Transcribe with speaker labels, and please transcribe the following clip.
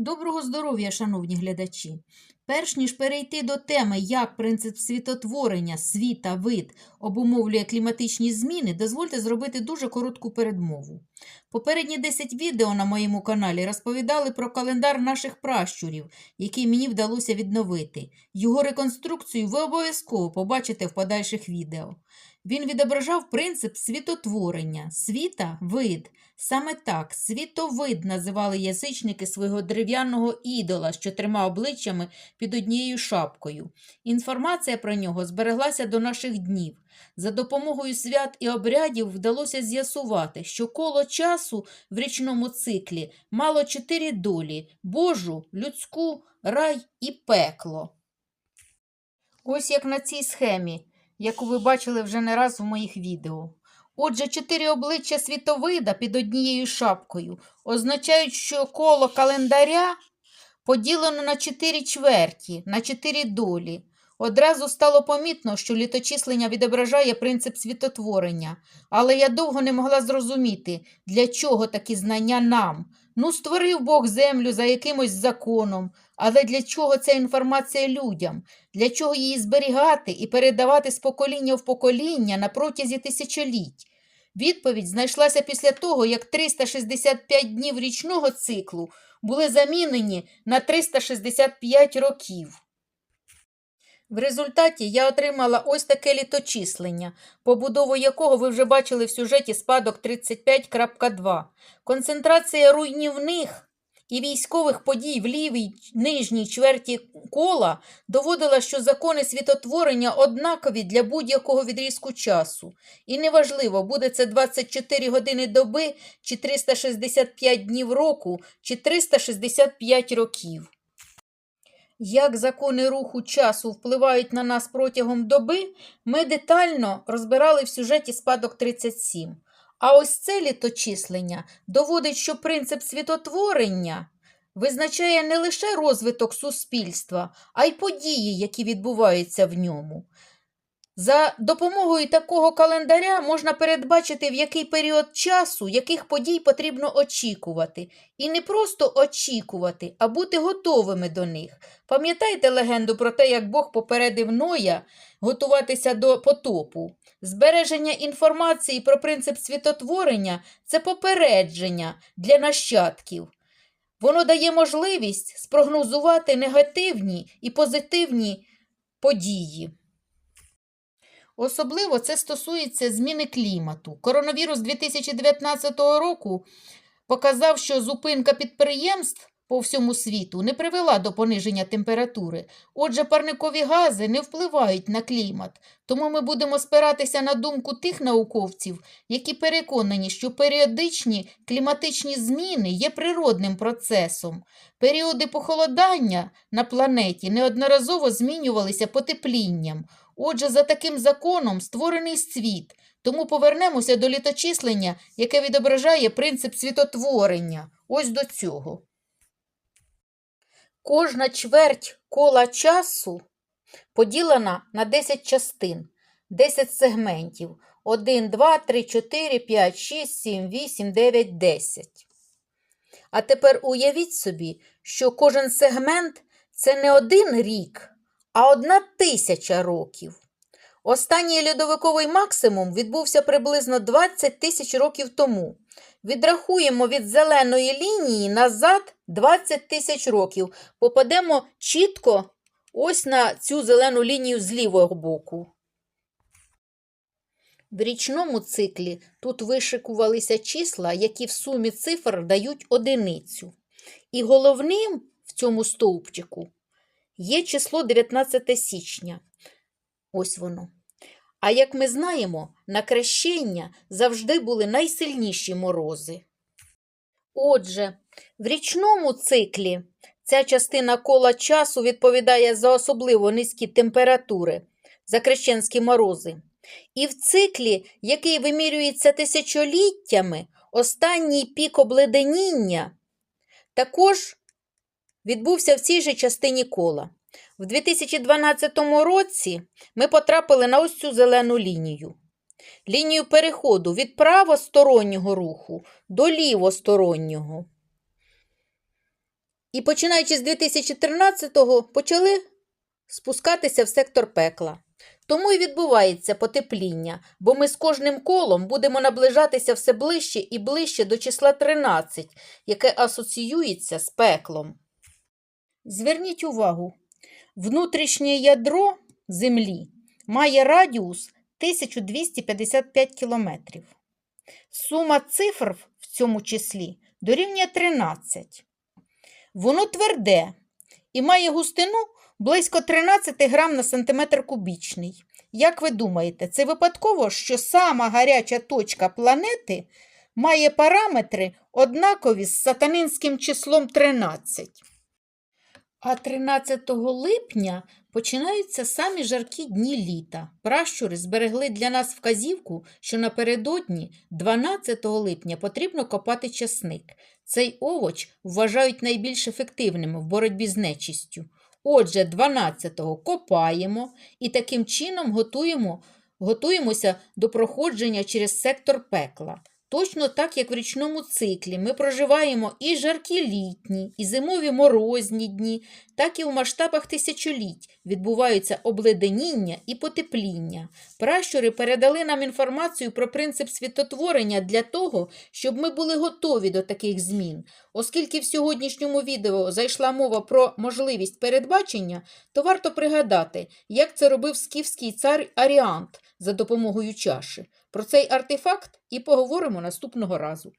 Speaker 1: Доброго здоров'я, шановні глядачі! Перш ніж перейти до теми, як принцип світотворення, світа, вид обумовлює кліматичні зміни, дозвольте зробити дуже коротку передмову. Попередні 10 відео на моєму каналі розповідали про календар наших пращурів, який мені вдалося відновити. Його реконструкцію ви обов'язково побачите в подальших відео. Він відображав принцип світотворення, світа вид. Саме так світовид називали язичники свого дерев'яного ідола з чотирма обличчями під однією шапкою. Інформація про нього збереглася до наших днів. За допомогою свят і обрядів вдалося з'ясувати, що коло часу в річному циклі мало чотири долі Божу, людську, рай і пекло. Ось як на цій схемі, яку ви бачили вже не раз в моїх відео. Отже, чотири обличчя світовида під однією шапкою означають, що коло календаря поділено на чотири чверті, на чотири долі. Одразу стало помітно, що літочислення відображає принцип світотворення, але я довго не могла зрозуміти, для чого такі знання нам. Ну, створив Бог землю за якимось законом, але для чого ця інформація людям? Для чого її зберігати і передавати з покоління в покоління на протязі тисячоліть? Відповідь знайшлася після того, як 365 днів річного циклу були замінені на 365 років. В результаті я отримала ось таке літочислення, побудову якого ви вже бачили в сюжеті спадок 35.2. Концентрація руйнівних і військових подій в лівій нижній чверті кола доводила, що закони світотворення однакові для будь-якого відрізку часу. І неважливо, буде це 24 години доби, чи 365 днів року, чи 365 років. Як закони руху часу впливають на нас протягом доби, ми детально розбирали в сюжеті спадок 37. А ось це літочислення доводить, що принцип світотворення визначає не лише розвиток суспільства, а й події, які відбуваються в ньому. За допомогою такого календаря можна передбачити, в який період часу яких подій потрібно очікувати. І не просто очікувати, а бути готовими до них. Пам'ятаєте легенду про те, як Бог попередив Ноя готуватися до потопу? Збереження інформації про принцип світотворення це попередження для нащадків. Воно дає можливість спрогнозувати негативні і позитивні події. Особливо це стосується зміни клімату. Коронавірус 2019 року показав, що зупинка підприємств по всьому світу не привела до пониження температури. Отже, парникові гази не впливають на клімат. Тому ми будемо спиратися на думку тих науковців, які переконані, що періодичні кліматичні зміни є природним процесом. Періоди похолодання на планеті неодноразово змінювалися потеплінням. Отже, за таким законом створений світ, тому повернемося до літочислення, яке відображає принцип світотворення. Ось до цього. Кожна чверть кола часу поділена на 10 частин, 10 сегментів. 1, 2, 3, 4, 5, 6, 7, 8, 9, 10. А тепер уявіть собі, що кожен сегмент це не один рік, а одна тисяча років. Останній льодовиковий максимум відбувся приблизно 20 тисяч років тому. Відрахуємо від зеленої лінії назад 20 тисяч років. Попадемо чітко ось на цю зелену лінію з лівого боку. В річному циклі тут вишикувалися числа, які в сумі цифр дають одиницю. І головним в цьому стовпчику є число 19 січня. Ось воно. А як ми знаємо, на крещення завжди були найсильніші морози. Отже, в річному циклі ця частина кола часу відповідає за особливо низькі температури, за крещенські морози. І в циклі, який вимірюється тисячоліттями, останній пік обледеніння також відбувся в цій же частині кола. В 2012 році ми потрапили на ось цю зелену лінію. Лінію переходу від правостороннього руху до лівостороннього. І починаючи з 2013-го почали спускатися в сектор пекла. Тому і відбувається потепління, бо ми з кожним колом будемо наближатися все ближче і ближче до числа 13, яке асоціюється з пеклом. Зверніть увагу, внутрішнє ядро Землі має радіус 1255 кілометрів. Сума цифр в цьому числі дорівнює 13. Воно тверде і має густину близько 13 грам на сантиметр кубічний. Як ви думаєте, це випадково, що сама гаряча точка планети має параметри однакові з сатанинським числом 13? А 13 липня починаються самі жаркі дні літа. Пращури зберегли для нас вказівку, що напередодні 12 липня потрібно копати часник. Цей овоч вважають найбільш ефективним в боротьбі з нечистю. Отже, 12-го копаємо і таким чином готуємо, готуємося до проходження через сектор пекла. Точно так, як в річному циклі, ми проживаємо і жаркі літні, і зимові морозні дні, так і в масштабах тисячоліть відбуваються обледеніння і потепління. Пращури передали нам інформацію про принцип світотворення для того, щоб ми були готові до таких змін. Оскільки в сьогоднішньому відео зайшла мова про можливість передбачення, то варто пригадати, як це робив скіфський цар Аріант за допомогою чаші. Про цей артефакт і поговоримо наступного разу.